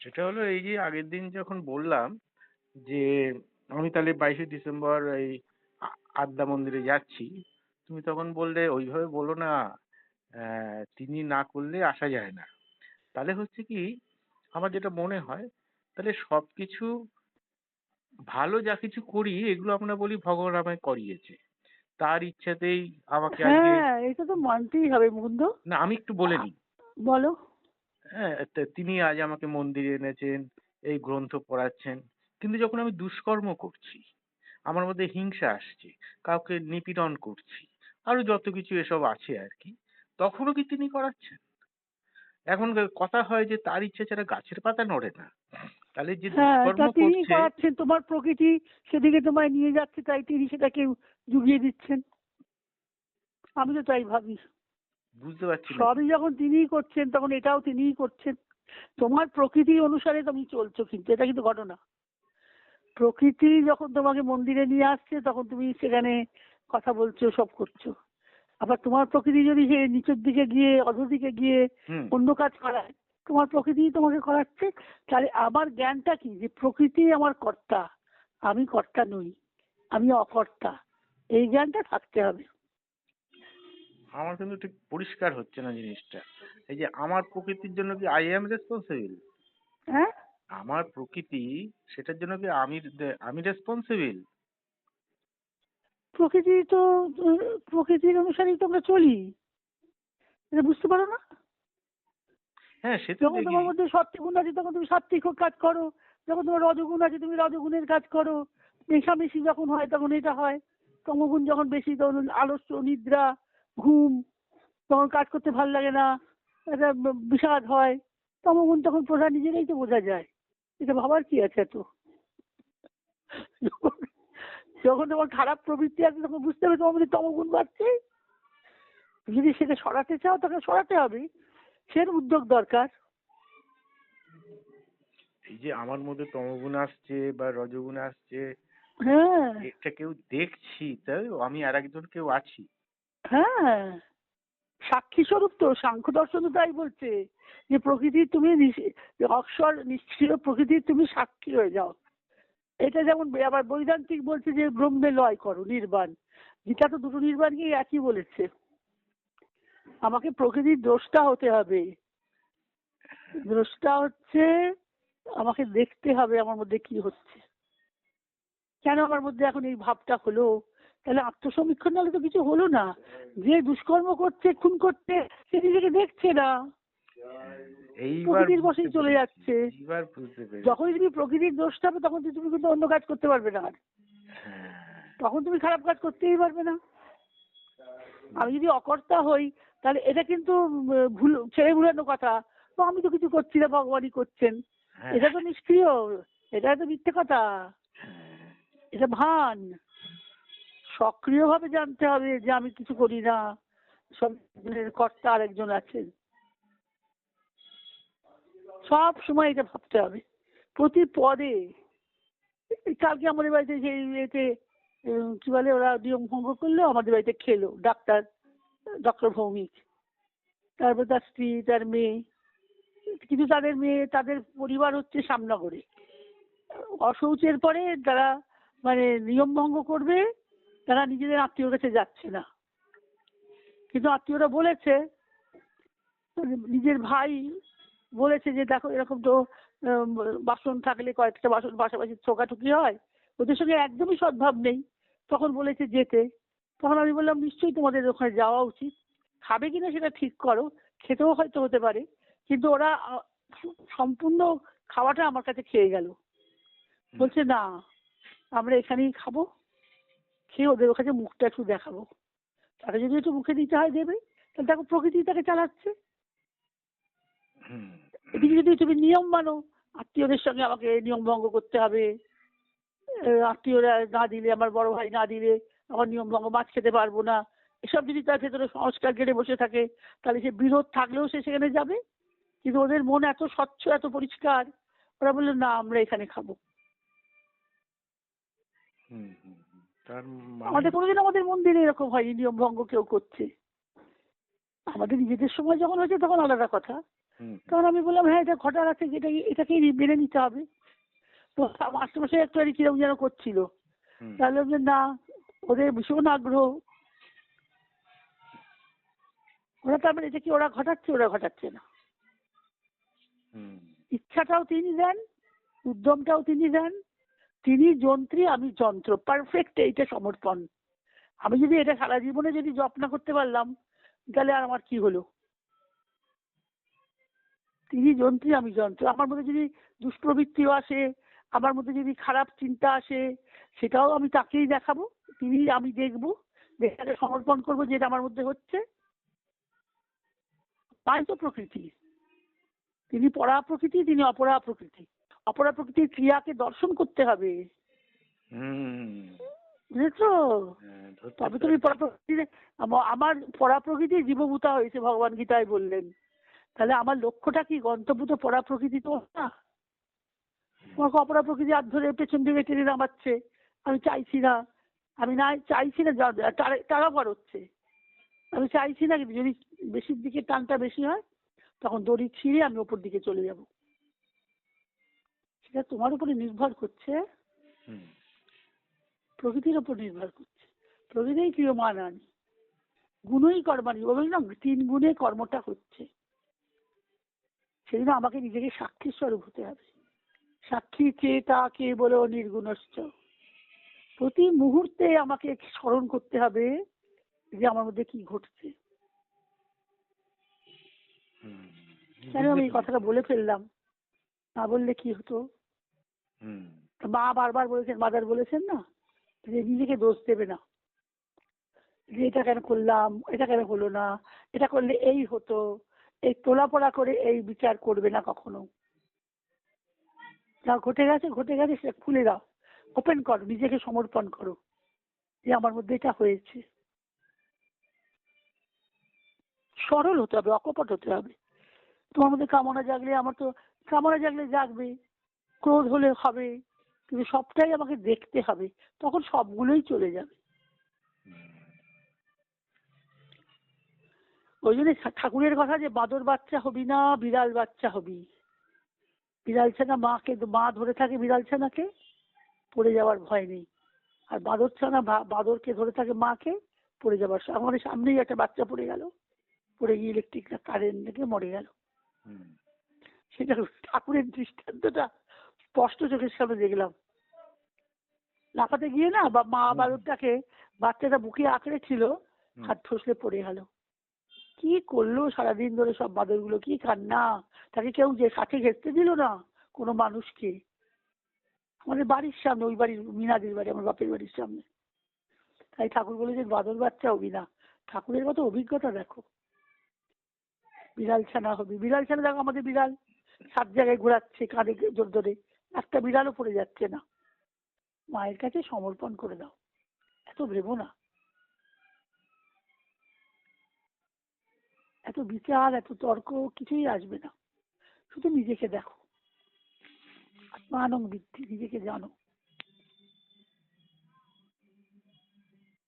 সেটা হলো এই যে আগের দিন যখন বললাম যে আমি তাহলে বাইশে ডিসেম্বর এই আদ্যা মন্দিরে যাচ্ছি তুমি তখন বললে ওইভাবে বলো না তিনি না করলে আসা যায় না। তাহলে হচ্ছে কি আমার যেটা মনে হয় তাহলে সব কিছু ভালো যা কিছু করি এগুলো আমরা বলি ভগবান আমায় করিয়েছে। তার ইচ্ছাতেই আমাকে আজকে হ্যাঁ এটা তো মানতেই হবে মুকুন্দ না আমি একটু বলে নিই। বলো। হ্যাঁ তিনি আজ আমাকে মন্দিরে এনেছেন এই গ্রন্থ পড়াচ্ছেন। কিন্তু যখন আমি দুষ্কর্ম করছি আমার মধ্যে হিংসা আসছে কাউকে নিপীড়ন করছি আরও যত কিছু এসব আছে আর কি তখনও কি তিনি করাচ্ছেন? এখন কথা হয় যে তার ইচ্ছে ছাড়া গাছের পাতা নড়ে না। তাহলে যে হ্যাঁ দুষ্কর্ম তিনি করছে তোমার প্রকৃতি সেদিকে তোমায় নিয়ে যাচ্ছে তাই তিনি সেটাকে জুগিয়ে দিচ্ছেন। আমি তো তাই ভাবি। বুঝতে পারছি সবই যখন তিনিই করছেন তখন এটাও তিনিই করছেন। তোমার প্রকৃতি অনুসারে তুমি চলছো কিন্তু এটা কিন্তু ঘটনা। প্রকৃতি যখন তোমাকে মন্দিরে নিয়ে আসছে তখন তুমি সেখানে কথা বলছো সব করছ। আবার তোমার প্রকৃতি যদি সে নিচের দিকে গিয়ে অধদিকে গিয়ে অন্য কাজ করায় তোমার প্রকৃতি তোমাকে করাচ্ছে। তাহলে আমার জ্ঞানটা কি? যে প্রকৃতি আমার কর্তা আমি কর্তা নই আমি অকর্তা। এই জ্ঞানটা থাকতে হবে। আমার কিন্তু ঠিক পরিষ্কার হচ্ছে না জিনিসটা। এই যে আমার প্রকৃতির জন্য কি আই এম রেসপন্সিবল হ্যাঁ? আমার প্রকৃতি সেটার জন্য কি আমি আমি রেসপন্সিবল প্রকৃতি তো প্রকৃতির অনুসারেই তো আমরা চলি। এটা বুঝতে পারো না? হ্যাঁ সে তো যখন তোমার মধ্যে সত্যগুণ আছে তখন তুমি সাত্বিক কাজ করো। যখন তোমার রজগুণ আছে তুমি রজগুণের কাজ করো। মেশামেশি যখন হয় তখন এটা হয়। তমগুণ যখন বেশি তখন আলস্য নিদ্রা ঘুম তখন কাজ করতে ভালো লাগে না একটা বিষাদ হয় তমগুণ তখন প্রধান নিজেরাই তো বোঝা যায় এটা ভাবার কি আছে এত? যখন- তোমার খারাপ প্রবৃত্তি আছে তখন বুঝতে হবে তোমার মধ্যে তমগুণ বাড়ছে। যদি সেটা সরাতে চাও তাকে সরাতে হবে সের উদ্যোগ দরকার। এই যে আমার মধ্যে তমগুণ আসছে বা রজগুণ আসছে হ্যাঁ। এটা কেউ দেখছি তাই আমি আর একজন কেউ আছি। হ্যাঁ। সাক্ষী স্বরূপ তো, সাংখ্য দর্শন তাই বলছে। যে প্রকৃতির তুমি অক্ষর নিষ্ক্রিয় প্রকৃতির তুমি সাক্ষী হয়ে যাও। এটা যেমন আবার বৈদান্তিক বলছে যে ব্রহ্মে লয় করো, নির্বাণ। গীতা তো দুটো নির্বাণকেই একই বলেছে। আমাকে প্রকৃতির দোষটা হতে হবে। দোষটা হচ্ছে, আমাকে দেখতে হবে আমার মধ্যে কি হচ্ছে। কেন আমার মধ্যে এখন এই ভাবটা হলো? তাহলে আত্মসমীক্ষণ নাহলে তো কিছু হলো না। যে দুষ্কর্ম করছে খুন করছে সে নিজেকে দেখছে না। প্রকৃতির বুঝতে চলে যাচ্ছে। যখনই তুমি প্রকৃতির দোষটা হবে তখন তুমি কিন্তু অন্য কাজ করতে পারবে না আর। হ্যাঁ। তখন তুমি খারাপ কাজ করতেই পারবে না। আমি যদি অকর্তা হই তাহলে এটা কিন্তু ভুল ছেড়ে ভুলানো কথা। তো আমি তো কিছু করছি না ভগবানই করছেন। হ্যাঁ, এটা তো নিষ্ক্রিয় এটা তো মিথ্যে কথা। হ্যাঁ, এটা ভান। সক্রিয়ভাবে জানতে হবে যে আমি কিছু করি না। সব কর্তা আরেকজন আছেন। সব সময় এটা ভাবতে হবে। প্রতি পদে কালকে আমাদের বাড়িতে সেই উম, কি বলে ওরা নিয়ম ভঙ্গ করল আমাদের বাড়িতে খেলো ডাক্তার ডক্টর ভৌমিক। তারপর তার স্ত্রী তার মেয়ে কিন্তু তাদের মেয়ে তাদের পরিবার হচ্ছে সামনগরে অশৌচের পরে তারা মানে নিয়ম ভঙ্গ করবে তারা নিজেদের আত্মীয়র কাছে যাচ্ছে না। কিন্তু আত্মীয়রা বলেছে নিজের ভাই বলেছে যে দেখো এরকম তো বাসন থাকলে কয়েকটা বাসন পাশাপাশি ছোকাঠুকি হয়। ওদের সঙ্গে একদমই সদ্ভাব নেই। তখন বলেছে যেতে। তখন আমি বললাম নিশ্চয়ই তোমাদের ওখানে যাওয়া উচিত। খাবে কিনা সেটা ঠিক করো। খেতেও হয়তো হতে পারে। কিন্তু ওরা সম্পূর্ণ খাওয়াটা আমার কাছে খেয়ে গেল। বলছে না আমরা এখানেই খাব। খেয়ে ওদের ওখানে মুখটা একটু দেখাবো। তাকে যদি একটু মুখে দিতে হয় দেবে তাহলে দেখো প্রকৃতি তাকে চালাচ্ছে। এদিকে যদি তুমি নিয়ম মানো আত্মীয়দের সঙ্গে আমাকে নিয়ম ভঙ্গ করতে হবে। আত্মীয়রা না দিলে আমার বড় ভাই না দিলে আমার নিয়ম ভঙ্গ মাছ খেতে পারব না। এসব যদি তার ভেতরে সংস্কার কেটে বসে থাকে তাহলে সে বিরোধ থাকলেও সে সেখানে যাবে। কিন্তু ওদের মন এত স্বচ্ছ এত পরিষ্কার ওরা বলল না আমরা এখানে খাব। হুম, হুম। তার আমাদের মানে কোনোদিন আমাদের মন্দিরে এরকম হয়নি নিয়ম ভঙ্গ কেউ করছে। আমাদের নিজেদের সময় যখন হয়েছে তখন আলাদা কথা। তখন আমি বললাম হ্যাঁ এটা ঘটার আছে যেটা এটাকেই মেনে নিতে হবে। তো মাস্টারমশাই একটু আর কীরকম যেন করছিল। তাহলে যে না ওদের ভীষণ আগ্রহ। ওরা তার মানে এটা কি ওরা ঘটাচ্ছে ওরা ঘটাচ্ছে না। ইচ্ছাটাও তিনি দেন উদ্যমটাও তিনি দেন। তিনি যন্ত্রী, আমি যন্ত্র। পারফেক্ট এইটা সমর্পণ। আমি যদি এটা সারা জীবনে যদি জপ না করতে পারলাম, তাহলে আর আমার কি হলো? তিনি যন্ত্রী, আমি যন্ত্র। আমার মধ্যে যদি দুষ্প্রবৃত্তিও আসে, আমার মধ্যে যদি খারাপ চিন্তা আসে, সেটাও আমি তাকেই দেখাবো। তিনি আমি দেখব দেখাকে সমর্পণ করব যেটা আমার মধ্যে হচ্ছে। তাই তো প্রকৃতি। তিনি পরা প্রকৃতি তিনি অপরা প্রকৃতি অপরা প্রকৃতির ক্রিয়াকে দর্শন করতে হবে। বুঝেছ? হ্যাঁ, তবে তুমি পেরেছি। পরা প্রকৃতির আমার পরা প্রকৃতি জীবভূতা হয়েছে ভগবান গীতায় বললেন। তাহলে আমার লক্ষ্যটা কি? গন্তব্য তো পরা প্রকৃতি তো না? তোমাকে অপরা প্রকৃতি হাত ধরে পেছন দিকে টেনে নামাচ্ছে। আমি চাইছি না। আমি না চাইছি না যা- তারা- পর হচ্ছে। আমি চাইছি না কিন্তু যদি বেশির দিকে টানটা বেশি হয় তখন দড়ি ছিঁড়ে আমি ওপর দিকে চলে যাব। সেটা তোমার উপরে নির্ভর করছে। প্রকৃতির উপর নির্ভর করছে। প্রকৃতিই ক্রিয়মান আনি গুণই কর্মানি বলি না তিন গুণে কর্মটা হচ্ছে। সেজন্য আমাকে নিজেকে সাক্ষী স্বরূপ হতে হবে। সাক্ষী কে তা কে বলে নির্গুণশ্চ। প্রতি মুহূর্তে আমাকে স্মরণ করতে হবে যে আমার মধ্যে কি ঘটছে। কেন আমি এই কথাটা বলে ফেললাম? না বললে কি হতো? মা বারবার বলেছেন, মাদার বলেছেন না, যে নিজেকে দোষ দেবে না। যে এটা কেন করলাম, এটা কেন হলো না, এটা করলে এই হতো, এই তোলাপড়া করে এই বিচার করবে না কখনো। যা ঘটে গেছে ঘটে গেছে সেটা খুলে দাও। ওপেন করো, নিজেকে সমর্পণ করো, যে আমার মধ্যে এটা হয়েছে। সরল হতে হবে, অকপট হতে হবে। তোমার মধ্যে কামনা জাগলে, আমার তো কামনা জাগলে জাগবে ক্রোধ হলে হবে কিন্তু সবটাই আমাকে দেখতে হবে তখন সবগুলোই চলে যাবে। ওই জন্য ঠাকুরের কথা যে বাদর বাচ্চা হবি না বিড়াল বাচ্চা হবি। বিড়াল ছানা মাকে মা ধরে থাকে বিড়াল ছানাকে পড়ে যাওয়ার ভয় নেই। আর বাদর ছানা বাদরকে ধরে থাকে মাকে পড়ে যাওয়ার সা- আমাদের সামনেই একটা বাচ্চা পড়ে গেল। পড়ে গিয়ে ইলেকট্রিক কারেন্ট থেকে মরে গেল। সেটা ঠাকুরের দৃষ্টান্তটা। স্পষ্ট চোখের সামনে দেখলাম। লাফাতে গিয়ে না বা মা হুম। বালকটাকে বাচ্চাটা বুকে আঁকড়ে ছিল হাত ফসলে পড়ে গেল। কি করল সারাদিন ধরে সব বাদরগুলো? কি কান্না? তাকে কেউ যে কাছে ঘেঁচতে দিল না কোনো মানুষকে? আমাদের বাড়ির সামনে ওই বাড়ির মিনাদির বাড়ি আমার বাপের বাড়ির সামনে। তাই ঠাকুর বলেছেন বাদর বাচ্চা হবি না। ঠাকুরের কত অভিজ্ঞতা দেখো। বিড়াল ছানা হবে। বিড়াল ছানা দেখো আমাদের বিড়াল। সাত জায়গায় ঘোরাচ্ছে কাঁধে জোর ধরে। একটা বিড়ালও পড়ে যাচ্ছে না। মায়ের কাছে সমর্পণ করে দাও। এত ভেবো না। এত বিচার, এত তর্ক, কিছুই আসবে না। শুধু নিজেকে দেখো। আত্মানং বৃদ্ধি, নিজেকে জানো।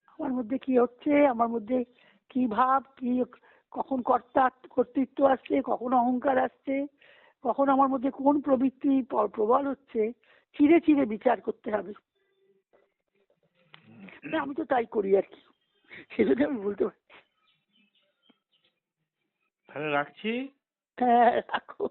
আমার মধ্যে কি হচ্ছে? আমার মধ্যে কি ভাব? কি কখন কর্তা কর্তৃত্ব আসছে? কখন অহংকার আসছে? কখন আমার মধ্যে কোন প্রবৃত্তি প্রবল হচ্ছে চিরে চিরে বিচার করতে হবে। না, আমি তো তাই করি আর কি। সেজন্য আমি বলতে পারছি তাহলে রাখছি। হ্যাঁ রাখো।